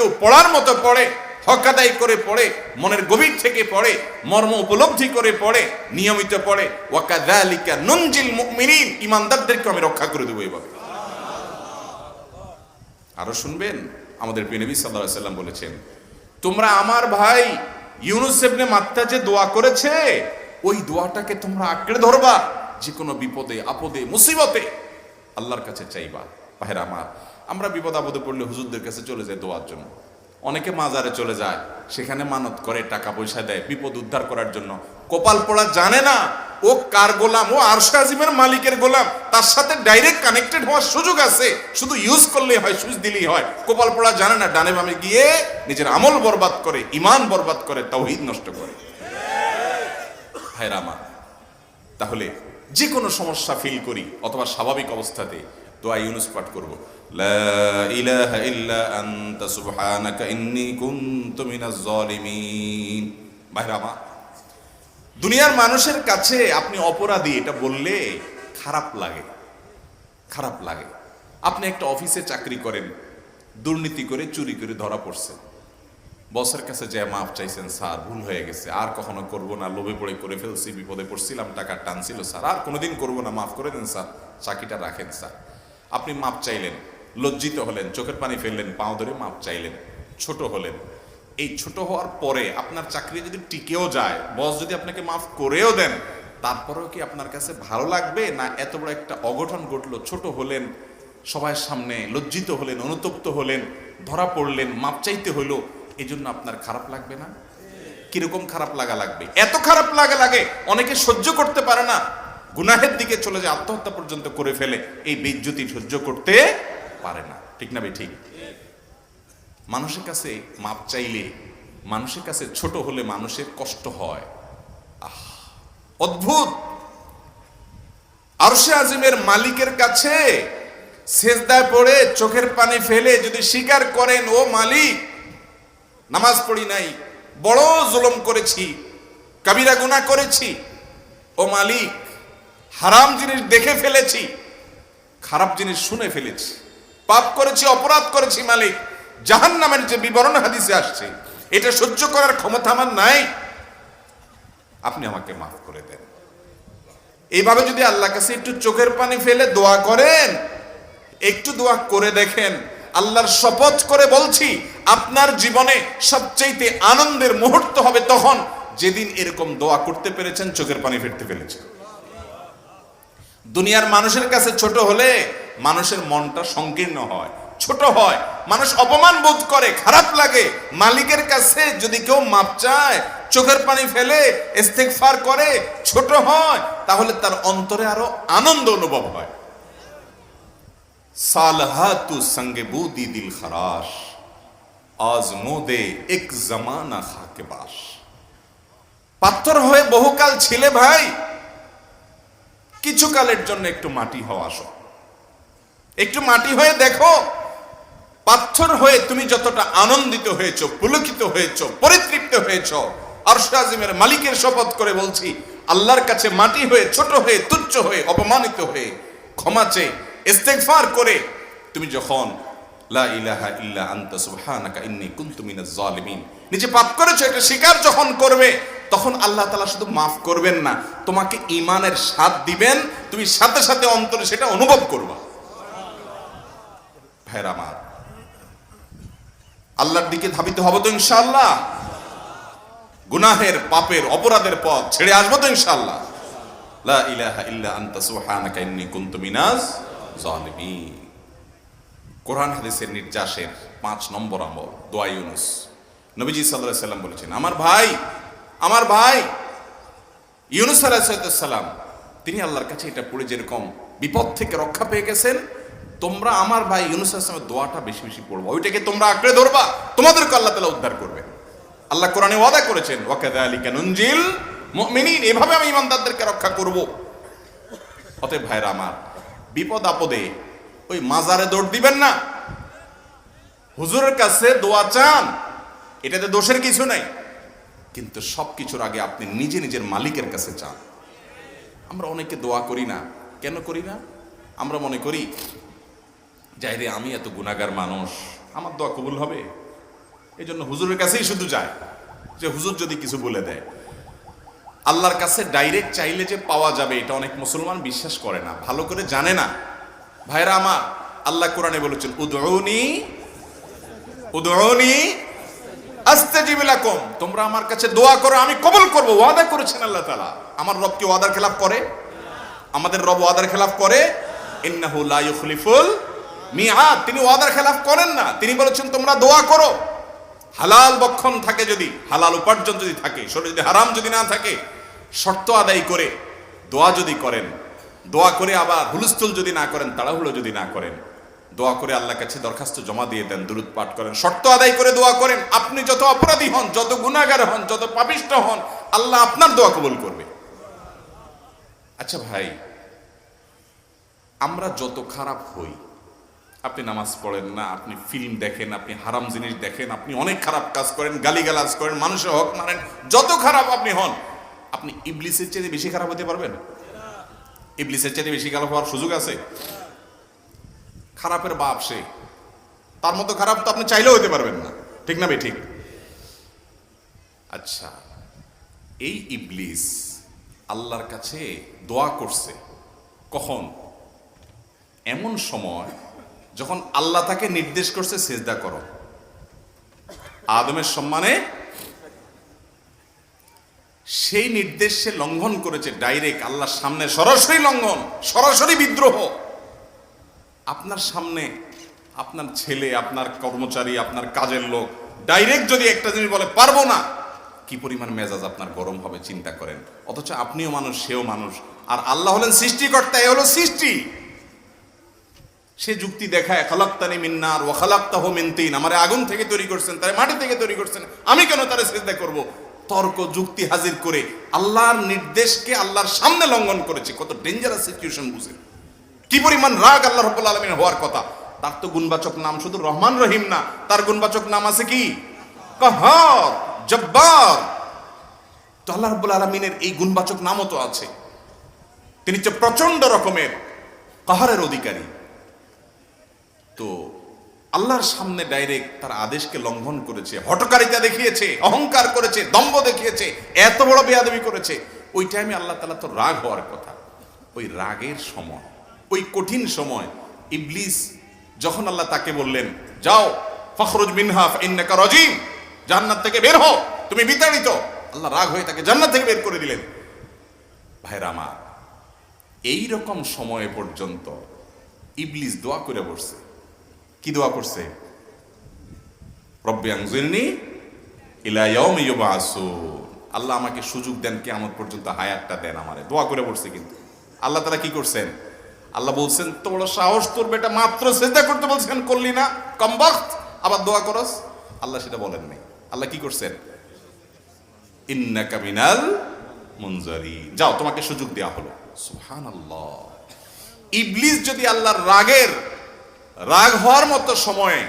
কেউ পড়ার মতো পড়ে হক আদায় করে পড়ে, মনের গভীর থেকে পড়ে, মর্ম উপলব্ধি করে পড়ে, নিয়মিত পড়ে। ওয়াকাদালিকা নুনজিল মুমিনিন, ইমানদারদেরকে আমি রক্ষা করে দেবো এভাবে। আরও শুনবেন? আমাদের প্রিয় নবী সাল্লাল্লাহু আলাইহি সাল্লাম বলেছেন, তোমরা আমার ভাই ইউনুস ইবনে মাত্তা যে দোয়া করেছে, ওই দোয়াটাকে তোমরা আঁকড়ে ধরবা। যে কোনো বিপদে, আপদে, মুসিবতে আল্লাহর কাছে চাইবা। ভাইরা আমার আমরা বিপদ আপদে পড়লে হুজুরদের কাছে চলে যাই দোয়ার জন্য। অনেকে মাজারে চলে যায়, সেখানে মানত করে, টাকা পয়সা দেয়, বিপদ উদ্ধার করার জন্য। কপাল পড়া জানে না, ও কার গোলাম, ও আরশা আজিমের মালিকের গোলাম, তার সাথে ডাইরেক্ট কানেক্টেড হওয়ার সুযোগ আছে। শুধু ইউজ করলেই হয় সুইচ দিলেই হয়। কপাল পড়া জানে না, ডানে বামে গিয়ে নিজের আমল বরবাদ করে ইমান বরবাদ করে তাওহীদ নষ্ট করে। ভাইরা আমার, তাহলে যে কোনো সমস্যা ফিল করি অথবা স্বাভাবিক অবস্থাতে দোয়া ইউনুস পাঠ করব। দুনিয়ার মানুষের কাছে আপনি অপরাধী, এটা বললে খারাপ লাগে খারাপ লাগে। আপনি একটা অফিসে চাকরি করেন, দুর্নীতি করে চুরি করে ধরা পড়ছেন। বসের কাছে যে মাফ চাইছেন, স্যার, ভুল হয়ে গেছে, আর কখনো করব না, লোভে পড়ে করে ফেলছি, বিপদে পড়ছিলাম, টাকা টানছিল, স্যার, আর কোনোদিন করব না, মাফ করে দেন, স্যার, চাকরিটা রাখেন, স্যার। আপনি মাপ চাইলেন, লজ্জিত হলেন, চোখের পানি ফেললেন, পাও ধরে মাপ চাইলেন, ছোট হলেন। এই ছোট হওয়ার পরে আপনার চাকরি যদি টিকেও যায়, বস যদি আপনাকে মাফ করেও দেন, তারপরেও কি আপনার কাছে ভালো লাগবে? না এত বড় একটা অঘটন ঘটলো, ছোট হলেন, সবার সামনে লজ্জিত হলেন, অনুতপ্ত হলেন, ধরা পড়লেন, মাপ চাইতে হলো এই জন্য আপনার খারাপ লাগবে না? কীরকম খারাপ লাগা লাগবে? এত খারাপ লাগা লাগে, অনেকে সহ্য করতে পারে না গুনাহের দিকে চলে যায়, আত্মহত্যা পর্যন্ত করে ফেলে। এই বেজ্জতি সহ্য করতে পারে না। ঠিক না ঠিক। মানুষের কাছে মাপ চাইলে, মানুষের কাছে ছোট হলে মানুষের কষ্ট হয়। অদ্ভুত! আরশে আজিমের মালিকের কাছে সেজদায় পড়ে চোখের পানি ফেলে যদি স্বীকার করেন, ও মালিক, নামাজ পড়ি নাই, বড় জুলুম করেছি, কাবিরা গুনাহ করেছি, ও মালিক হারাম জিনিস দেখে ফেলেছি, খারাপ জিনিস শুনে ফেলেছি। পাপ করেছি, অপরাধ করেছি মালিক। জাহান নামের যে বিবরণ হাদিসে আসছে, এটা সহ্য করার ক্ষমতা আমার নাই। আপনি আমাকে মাফ করে দেন। এইভাবে যদি আল্লাহ কাছে একটু চোখের পানি ফেলে দোয়া করেন, একটু দোয়া করে দেখেন, আল্লাহর শপথ করে বলছি, আপনার জীবনে সবচেয়ে আনন্দের মুহূর্ত হবে তখন যেদিন এরকম দোয়া করতে পেরেছেন, চোখের পানি ফেলতে পেরেছেন। দুনিয়ার মানুষের কাছে ছোট হলে মানুষের মনটা সংকীর্ণ হয়। ছোট হয়। মানুষ অপমান বোধ করে, খারাপ লাগে। মালিকের কাছে যদি কেউ মাপ চায়, চোখের পানি ফেলে, ইস্তেগফার করে, ছোট হয়, তাহলে তার অন্তরে আরও আনন্দ অনুভব হয়। সালহাতু সঙ্গে বুদি দিল খরাশ। আজ মোদে এক জমানা খাকে বাস। পাথর হয়ে বহুকাল ছিলে ভাই কিছু কালের জন্য একটু মাটি হওয়া আসো। একটু মাটি হয়ে দেখো, পাথর হয়ে তুমি যতটা আনন্দিত হয়েছো, পুলকিত হয়েছো, পরিতৃপ্ত হয়েছো, আরশ মালিকের শপথ করে বলছি, আল্লাহর কাছে মাটি হয়ে, ছোট হয়ে, তুচ্ছ হয়ে, অপমানিত হয়ে, ক্ষমা চেয়ে, ইস্তেগফার করে তুমি যখন, লা ইলাহা ইল্লা আনতা সুবহানাকা ইন্নী কুনতু মিনাজ জালিমিন নিজে পাপ করেছ এটা স্বীকার যখন করবে তখন আল্লাহ তালা শুধু মাফ করবেন না, তোমাকে ঈমানের স্বাদ দিবেন, তুমি সাথে সাথে অন্তরে সেটা অনুভব করবা। ভাইরা আমার, আল্লাহর দিকে ধাবিত হব তো ইনশাআল্লাহ। গুনাহের, পাপের, অপরাধের পথ ছেড়ে আসব তো ইনশাআল্লাহ। লা ইলাহা ইল্লা আনতা, সুবহানাকা ইন্নী কুনতু মিনাজ জালিমিন কোরআন হাদিসের নির্যাসের পাঁচ নম্বর আমল, দোয়া ইউনুস। নবীজি সাল্লাল্লাহু আলাইহি সাল্লাম বলেছেন, আমার ভাই আমার ভাই ইউনুস আলাইহিস সালাম, তিনি আল্লাহর কাছে এটা পড়ে যেরকম, বিপদ থেকে রক্ষা পেয়ে গেছেন, তোমরা আমার ভাই ইউনুস আসলামের দোয়াটা বেশি বেশি পড়ব, ওইটাকে তোমরা আঁকড়ে ধরবা, তোমাদেরকে আল্লাহ তালা উদ্ধার করবে। আল্লাহ কোরআনে ওয়াদা করেছেন ওয়াকাদা আলী কানুনজিল মুমিনিন এভাবে আমি ইমানদারদেরকে রক্ষা করব। অতএব ভাইরা আমার, বিপদ আপদে ওই মাজারে দৌড় দিবেন না। হুজুরের কাছে দোয়া চান, এটাতে দোষের কিছু নাই। কিন্তু সব কিছুর আগে আপনি নিজে নিজের মালিকের কাছে চান। আমরা অনেকে দোয়া করি না। কেন করি না? আমরা মনে করি, যাই রে, আমি এত গুণাগার মানুষ, আমার দোয়া কবুল হবে? এই জন্য হুজুরের কাছেই শুধু যায়, যে হুজুর যদি কিছু বলে দেয়। আল্লাহর কাছে ডাইরেক্ট চাইলে যে পাওয়া যাবে, এটা অনেক মুসলমান বিশ্বাস করে না, ভালো করে জানে না। ভাইরা আমার, আল্লাহ কোরআনে বলেছেন উদৌনি উদৌনি আস্তাজিবিলাকুম তোমরা আমার কাছে দোয়া করো, আমি কবুল করব। ওয়াদা করেছেন আল্লাহ তাআলা। আমার রব কি ওয়াদার খেলাফ করে? আমাদের রব ওয়াদার খেলাফ করে? ইন্নাহু লা ইউখলিফুল মিআদ। তিনি ওয়াদার খেলাফ করেন না। তিনি বলেছেন, তোমরা দোয়া করো। হালাল বক্ষণ থাকে যদি, হালাল উপার্জন যদি থাকে, শরীরে যদি হারাম যদি না থাকে, শর্ত আদায় করে দোয়া যদি করেন, দোয়া করে আবার হুলস্থুল যদি না করেন, তাড়াহুড়ো যদি না করেন দোয়া করে আল্লাহ কাছে দরখাস্ত জমা দিয়ে দেন, দুরুদ পাঠ করেন, শর্ত আদায় করে দোয়া করেন। আপনি যত অপরাধী হন, যত গুণাগার হন, যত পাপিষ্ট হন, আল্লাহ আপনার দোয়া কবুল করবে। আচ্ছা ভাই, আমরা যত খারাপ হই, আপনি নামাজ পড়েন না, আপনি ফিল্ম দেখেন, আপনি হারাম জিনিস দেখেন, আপনি অনেক খারাপ কাজ করেন, গালিগালাজ করেন, মানুষের হক মারেন যত খারাপ আপনি হন, আপনি ইবলিসের চেয়ে বেশি খারাপ হতে পারবেন? ইবলিসের চেয়ে বেশি খারাপ হওয়ার সুযোগ আছে? খারাপের বাপ সে। তার মতো খারাপ তো আপনি চাইলেও হতে পারবেন না। ঠিক না বে ঠিক? আচ্ছা এই ইবলিস আল্লাহর কাছে দোয়া করছে কখন? এমন সময় যখন আল্লাহ তাকে নির্দেশ করছে, সেজদা করো। আদমের সম্মানে সেই নির্দেশ সে লঙ্ঘন করেছে, ডাইরেক্ট আল্লাহর সামনে সরাসরি লঙ্ঘন, সরাসরি বিদ্রোহ। আপনার সামনে আপনার ছেলে, আপনার কর্মচারী, আপনার কাজের লোক ডাইরেক্ট যদি একটা জিনিস বলে, পারব না। কি পরিমাণ মেজাজ আপনার গরম হবে, চিন্তা করেন। অথচ আপনিও মানুষ, সেও মানুষ। আর আল্লাহ হলেন সৃষ্টিকর্তা, এ হলো সৃষ্টি। সে যুক্তি দেখায়, খালাক্তানি মিন্নার ও খালাক্তাহ মিনতিন আমারে আগুন থেকে তৈরি করছেন, তারে মাটি থেকে তৈরি করছেন। আমি কেন তারে সেজদা করব? তর্ক, যুক্তি হাজির করে আল্লাহর নির্দেশকে আল্লাহর সামনে লঙ্ঘন করেছে। কত ডেঞ্জারাস সিচুয়েশন বুঝে কি পরিমাণ রাগ আল্লাহ রব্বুল আলমিন হওয়ার কথা? তার তো গুণবাচক নাম শুধু রহমান রহিম না, তার গুণবাচক নাম আছে কি? কাহার, জব্বার। তো আল্লাহ রব্বুল আলমিনের এই গুণবাচক নামও তো আছে। তিনি হচ্ছে প্রচণ্ড রকমের কাহারের অধিকারী। তো আল্লাহর সামনে ডাইরেক্ট তার আদেশকে লঙ্ঘন করেছে হটকারিতা দেখিয়েছে, অহংকার করেছে, দম্ভ দেখিয়েছে, এত বড় বেয়াদবি করেছে। ওই টাইমে আল্লাহ তালা তো রাগ হওয়ার কথা। ওই রাগের সময়। ওই কঠিন সময় ইবলিস যখন আল্লাহ তাকে বললেন, যাও, ফখরুজ মিনহাফ ইন্নাকা রজিম, জান্নাত থেকে বের হও, তুমি বিতাড়িত। আল্লাহ রাগ হয়ে তাকে জান্নাত থেকে বের করে দিলেন। ভাইরা আমার, এই রকম সময় পর্যন্ত ইবলিস দোয়া করে বসছে। কি দোয়া করছে? রব্বি আংজুলনি ইলা ইয়াউম ইউবাসুন আল্লাহ আমাকে সুযোগ দেন, কিয়ামত পর্যন্ত হায়াতটা দেন আমারে। দোয়া করে বসছে কিন্তু। আল্লাহ তারা কি করছেন? আল্লাহ বলছেন তো বড় সাহস তোর বেটা মাত্র সেজদা করতে বলছেন, করলি না কমবখত আবার দোয়া করস। আল্লাহ সেটা বলেন নাই। আল্লাহ কি করছেন? ইন্নাকা মিনাল মুনজারি যাও, তোমাকে সুযোগ দেওয়া হলো। সুবহানাল্লাহ। ইবলিস যদি আল্লাহর রাগের, রাগ হওয়ার মতো সময়ে,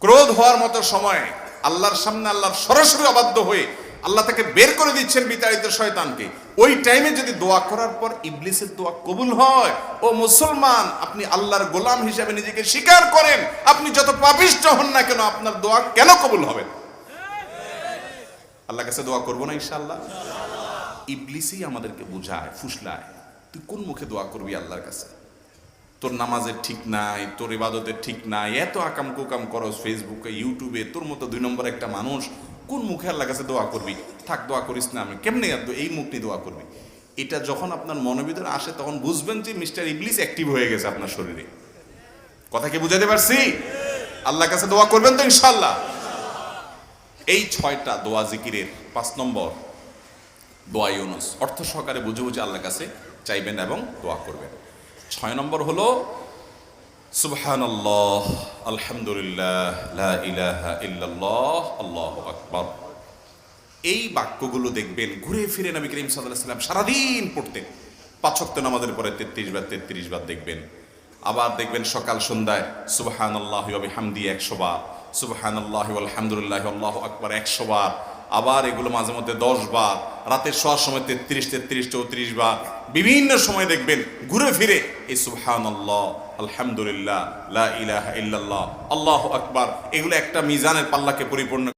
ক্রোধ হওয়ার মতো সময়ে আল্লাহর সামনে আল্লাহর সরাসরি অবাধ্য হয়ে আল্লাহ তাকে বের করে দিচ্ছেন বিতাড়িত শয়তানকে। ওই টাইমে যদি দোয়া করার পর ইবলিসের দোয়া কবুল হয়, ও মুসলমান, আপনি আল্লাহর গোলাম হিসাবে নিজেকে স্বীকার করেন, আপনি যত পাপিষ্ট হন না কেন, আপনার দোয়া কেন কবুল হবে? আল্লাহ কাছে দোয়া করব না ইনশাআল্লাহ? ইবলিসই আমাদেরকে বুঝায়, ফুসলায়, তুই কোন মুখে দোয়া করবি আল্লাহর কাছে? তোর নামাজের ঠিক নাই, তোর ইবাদতের ঠিক নাই, এত আকাম কুকাম করস ফেসবুকে ইউটিউবে তোর মতো দুই নম্বর একটা মানুষ কোন মুখে আল্লাহ কাছে দোয়া করবি? থাক, দোয়া করিস না আমি। কেমনে এই মুখ নিয়ে দোয়া করবি? এটা যখন আপনার মনের ভিতরে আসে, তখন বুঝবেন যে মিস্টার ইবলিস অ্যাক্টিভ হয়ে গেছে আপনার শরীরে। কথা কি বুঝাতে পারছি? আল্লাহর কাছে দোয়া করবেন তো ইনশাল্লাহ এই ছয়টা দোয়া জিকিরের পাঁচ নম্বর দোয়া ইউনুস। অর্থ সহকারে বুঝে বুঝে আল্লাহর কাছে চাইবেন এবং দোয়া করবেন। ছয় নম্বর হলো সুবহানাল্লাহ, আলহামদুলিল্লাহ, লা ইলাহা ইল্লাল্লাহ, আল্লাহু আকবার। এই বাক্যগুলো দেখবেন ঘুরে ফিরে নবী করিম সাল্লাল্লাহু সাল্লাম সারাদিন পড়তেন। পাঁচ ওয়াক্ত নামাজের পরে তেত্রিশ বার তেত্রিশ বার দেখবেন। আবার দেখবেন সকাল সন্ধ্যায়, সুবহানাল্লাহ ওয়া বিহামদি একশো বার, সুবহানাল্লাহ আলহামদুলিল্লাহ আল্লাহু আকবার একশো বার আবার এগুলো মাঝে মধ্যে দশ বার রাতের শোয়ার সময় তেত্রিশ তেত্রিশ, চৌত্রিশ বার, বিভিন্ন সময় দেখবেন ঘুরে ফিরে, এই সুহানল্লাহ আলহামদুলিল্লাহ, লা ইলাহা ইল্লাল্লাহ, আল্লাহ আকবার, এগুলো একটা মিজানের পাল্লাকে পরিপূর্ণ